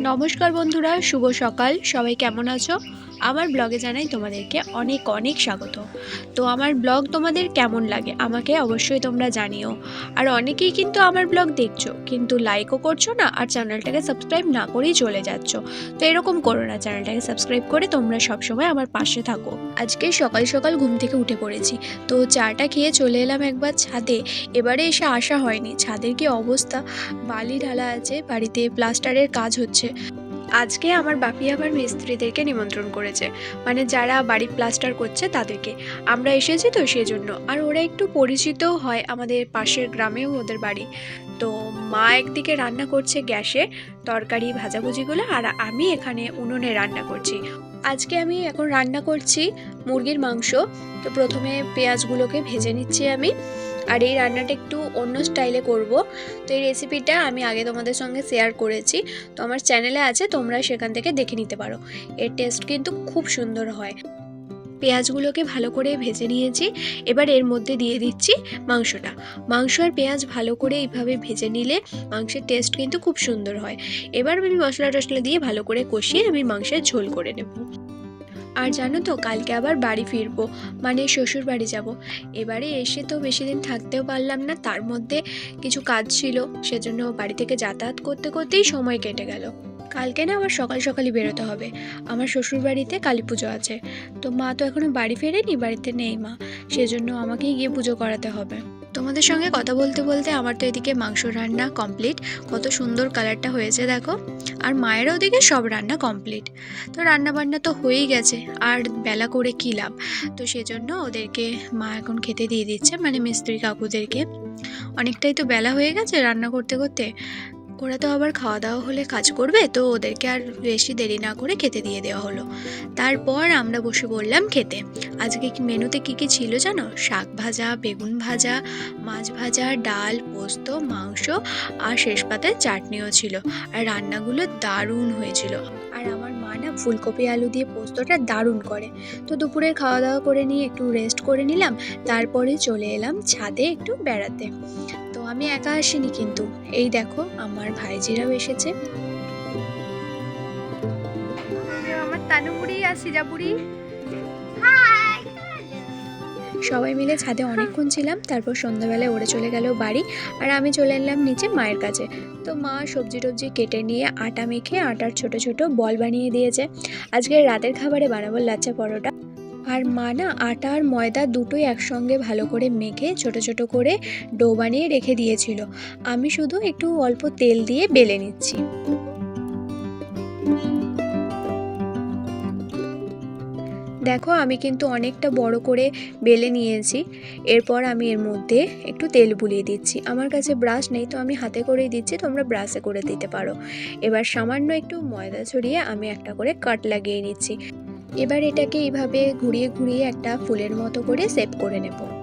নমস্কার বন্ধুরা শুভ সকাল। সবাই কেমন আছো? আমার ব্লগে জানাই তোমাদেরকে অনেক অনেক স্বাগত। তো আমার ব্লগ তোমাদের কেমন লাগে আমাকে অবশ্যই তোমরা জানিও। আর অনেকেই কিন্তু আমার ব্লগ দেখছ, কিন্তু লাইকও করছ না আর চ্যানেলটাকে সাবস্ক্রাইব না করেই চলে যাচ্ছ। তো এরকম করো না চ্যানেলটাকে সাবস্ক্রাইব করে তোমরা সবসময় আমার পাশে থাকো। আজকে সকাল সকাল ঘুম থেকে উঠে পড়েছি, তো চাটা খেয়ে চলে এলাম একবার ছাদে। এবারে এসে আসা হয়নি, ছাদের কি অবস্থা? বালি ঢালা আছে, বাড়িতে প্লাস্টারের কাজ হচ্ছে। আজকে আমার বাপি আবার মিস্ত্রিদেরকে নিমন্ত্রণ করেছে। মানে যারা বাড়ি প্লাস্টার করছে তাদেরকে। আমরা এসেছি তো সেজন্য। আর ওরা একটু পরিচিতও হয় আমাদের পাশের গ্রামেও ওদের বাড়ি। তো মা একদিকে রান্না করছে গ্যাসে তরকারি, ভাজাভুজিগুলো আর আমি এখানে উনুনে রান্না করছি। আজকে আমি এখন রান্না করছি মুরগির মাংস। তো প্রথমে পেঁয়াজগুলোকে ভেজে নিচ্ছি আমি। আর এই রান্নাটা একটু অন্য স্টাইলে করব। তো এই রেসিপিটা আমি আগে তোমাদের সঙ্গে শেয়ার করেছি। তো আমার চ্যানেলে আছে, তোমরা সেখান থেকে দেখে নিতে পারো। এর টেস্ট কিন্তু খুব সুন্দর হয়। পেঁয়াজগুলোকে ভালো করে ভেজে নিয়েছি। এবার এর মধ্যে দিয়ে দিচ্ছি মাংসটা। মাংস আর পেঁয়াজ ভালো করে এইভাবে ভেজে নিলে মাংসের টেস্ট কিন্তু খুব সুন্দর হয়। এবার আমি মশলা টশলা দিয়ে ভালো করে কষিয়ে আমি মাংসের ঝোল করে নেব। আর জানো তো, কালকে আবার বাড়ি ফিরবো মানে শ্বশুর বাড়ি যাব। এবারে এসে তো বেশি দিন থাকতেও পারলাম না, তার মধ্যে কিছু কাজ ছিল, সেজন্য বাড়ি থেকে যাতায়াত করতে করতেই সময় কেটে গেল। কালকে না আবার সকাল সকালই বেরোতে হবে, আমার শ্বশুর বাড়িতে কালী পুজো আছে। তো মা তো এখনও বাড়ি ফেরেনি, বাড়িতে নেই মা, সেজন্য আমাকেই গিয়ে পুজো করাতে হবে। তোমাদের সঙ্গে কথা বলতে বলতে আমার তো এদিকে মাংস রান্না কমপ্লিট কত সুন্দর কালারটা হয়েছে, দেখো। আর মায়ের ওদিকে সব রান্না কমপ্লিট তো রান্না বান্না তো হয়েই গেছে, আর বেলা করে কী লাভ? তো সেজন্য ওদেরকে মা এখন খেতে দিয়ে দিচ্ছে মানে মিস্ত্রি কাকুদেরকে। অনেকটাই তো বেলা হয়ে গেছে রান্না করতে করতে। ওরা তো আবার খাওয়া দাওয়া হলে কাজ করবে, তো ওদেরকে আর বেশি দেরি না করে খেতে দিয়ে দেওয়া হলো। তারপর আমরা বসে বললাম খেতে। আজকে মেনুতে কী কী ছিল জানো? শাক ভাজা, বেগুন ভাজা, মাছ ভাজা, ডাল, পোস্ত, মাংস আর শেষ পাতায় চাটনিও ছিল। আর রান্নাগুলো দারুণ হয়েছিল। আর আমার মা না ফুলকপি, আলু দিয়ে পোস্তটা দারুণ করে। তো দুপুরের খাওয়া দাওয়া করে নিয়ে একটু রেস্ট করে নিলাম, তারপরে চলে এলাম ছাদে একটু বেড়াতে। আমি একা আসিনি কিন্তু। এই দেখো আমার ভাইজিরাও এসেছে। আমার তানুপুরি আর সিজাপুরি সবাই মিলে ছাদে অনেকক্ষণ ছিলাম তারপর সন্ধ্যাবেলায় ওরে চলে গেল বাড়ি আর আমি চলে এলাম নিচে মায়ের কাছে। তো মা সবজি টবজি কেটে নিয়ে আটা মেখে আটার ছোট ছোট বল বানিয়ে দিয়েছে। আজকে রাতের খাবারে বানাবো লাচ্চা পরোটা আর মা না আটা আর ময়দা দুটোই একসঙ্গে ভালো করে মেখে ছোট ছোট করে ডো বানিয়ে রেখে দিয়েছিল। আমি শুধু একটু অল্প তেল দিয়ে বেলে নিচ্ছি। দেখো আমি কিন্তু অনেকটা বড় করে বেলে নিয়েছি। এরপর আমি এর মধ্যে একটু তেল বুলিয়ে দিচ্ছি। আমার কাছে ব্রাশ নেই তো আমি হাতে করেই দিচ্ছি, তোমরা ব্রাশে করে দিতে পারো। এবার সামান্য একটু ময়দা ছড়িয়ে আমি একটা করে কাট লাগিয়ে নিচ্ছি। এবার এটাকে এইভাবে ঘুরিয়ে ঘুরিয়ে একটা ফুলের মতো করে সেভ করে নেব।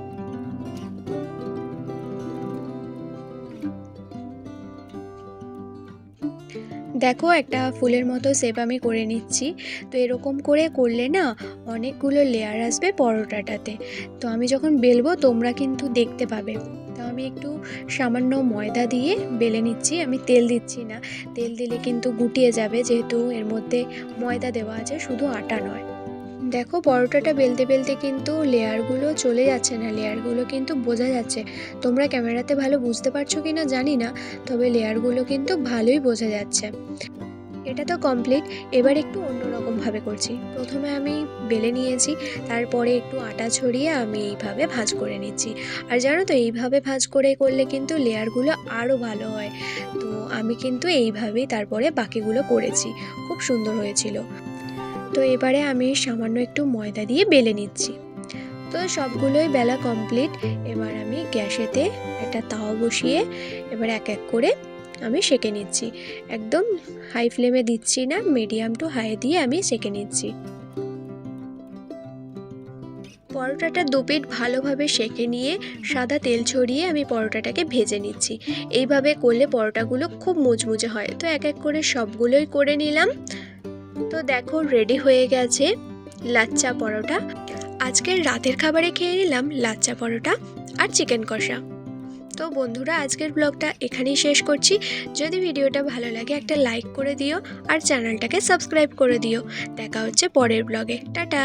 দেখো একটা ফুলের মতো সেপ আমি করে নিচ্ছি। তো এরকম করে করলে না অনেকগুলো লেয়ার আসবে পরোটাটাতে। তো আমি যখন বেলবো তোমরা কিন্তু দেখতে পাবে। তো আমি একটু সামান্য ময়দা দিয়ে বেলে নিচ্ছি, আমি তেল দিচ্ছি না। তেল দিলে কিন্তু গুটিয়ে যাবে যেহেতু এর মধ্যে ময়দা দেওয়া আছে, শুধু আটা নয়। দেখো পরোটাটা বেলতে বেলতে কিন্তু লেয়ারগুলো চলে যাচ্ছে না, লেয়ারগুলো কিন্তু বোঝা যাচ্ছে। তোমরা ক্যামেরাতে ভালো বুঝতে পারছ কি না জানি না, তবে লেয়ারগুলো কিন্তু ভালোই বোঝা যাচ্ছে। এটা তো কমপ্লিট এবার একটু অন্যরকমভাবে করছি। প্রথমে আমি বেলে নিয়েছি, তারপরে একটু আটা ছড়িয়ে আমি এইভাবে ভাঁজ করে নিচ্ছি। আর জানো তো, এইভাবে ভাঁজ করে করলে কিন্তু লেয়ারগুলো আরও ভালো হয়। তো আমি কিন্তু এইভাবেই তারপরে বাকিগুলো করেছি, খুব সুন্দর হয়েছিল। তো এবারে আমি সামান্য একটু ময়দা দিয়ে বেলে নিচ্ছি। তো সবগুলোই বেলা কমপ্লিট এবার আমি গ্যাসেতে একটা তাওয়া বসিয়ে এবার এক এক করে আমি সেঁকে নিচ্ছি। একদম হাই ফ্লেমে দিচ্ছি না মিডিয়াম টু হাই দিয়ে আমি সেঁকে নিচ্ছি। পরোটাটা দু পিঠ ভালোভাবে সেঁকে নিয়ে সাদা তেল ছড়িয়ে আমি পরোটাটাকে ভেজে নিচ্ছি। এইভাবে করলে পরোটাগুলো খুব মুচমুচে হয়। তো এক এক করে সবগুলোই করে নিলাম। তো দেখো রেডি হয়ে গেছে লাচ্চা পরোটা। আজকের রাতের খাবারে খেয়ে নিলাম লাচ্চা পরোটা আর চিকেন কষা। তো বন্ধুরা, আজকের ব্লগটা এখানেই শেষ করছি। যদি ভিডিওটা ভালো লাগে, একটা লাইক করে দিও আর চ্যানেলটাকে সাবস্ক্রাইব করে দিও। দেখা হচ্ছে পরের ব্লগে টাটা!